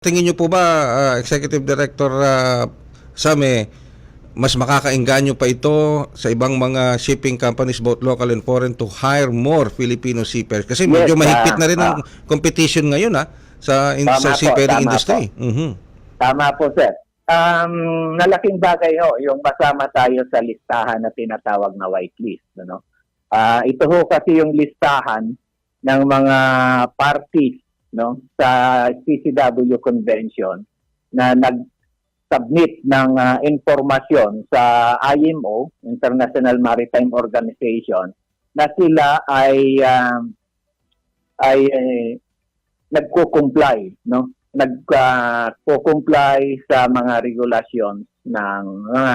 Tingin niyo po ba, ah, Executive Director uh, Same, mas makakainganyo pa ito sa ibang mga shipping companies both local and foreign to hire more Filipino seafarers? Kasi medyo Yes, mahigpit ah, na rin ang ah. competition ngayon ha, sa, in, sa po, seafaring tama industry. Mhm. Tama po, sir. Um, nalaking bagay ho, yung masama tayo sa listahan na tinatawag na whitelist. Ano? Ah, ito ho kasi yung listahan ng mga parties no, sa CCW Convention na nag-submit ng ah, informasyon sa IMO, International Maritime Organization, na sila ay um, ay eh, nagko-comply no? Nagko-comply sa mga regulations ng mga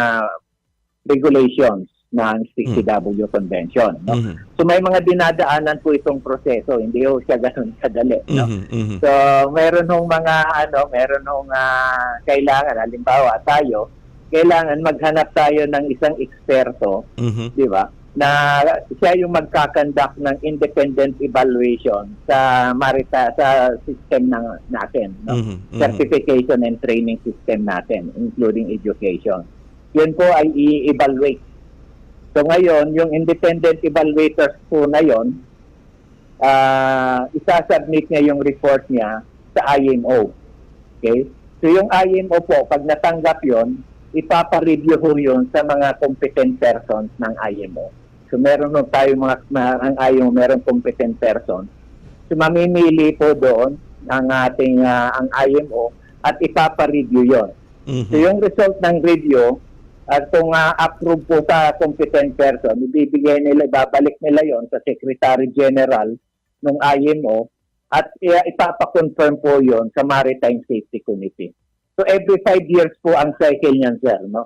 regulations ng CCW Convention. No? Mhm. So may mga dinadaanan po itong proseso, hindi ho siya ganun kadali. No? Mhm. Mhm. So meron hong mga ano, meron hong ah, kailangan halimbawa tayo, kailangan maghanap tayo ng isang eksperto, Mhm. di ba? Na siya yung magkakandak ng independent evaluation sa marita sa system ng natin, no? Mhm. Mhm. certification and training system natin, including education. Yun po ay i-evaluate. So ngayon, yung independent evaluators po na yun, ah isasubmit niya yung report niya sa IMO. Okay? So yung IMO po, pag natanggap yon, ipapa-review ho yun sa mga competent persons ng IMO. So meron ho tayo mga, ang IMO, meron competent person. So mamimili po doon ang ating ah, ang IMO at ipapa-review yon. Mhm. So yung result ng review at kung ah, approve po sa competent person, ibibigay nila, babalik nila yon sa Secretary General ng IMO at uh, ipapa-confirm po yon sa Maritime Safety Committee. So every five years po ang cycle niyan, sir. No?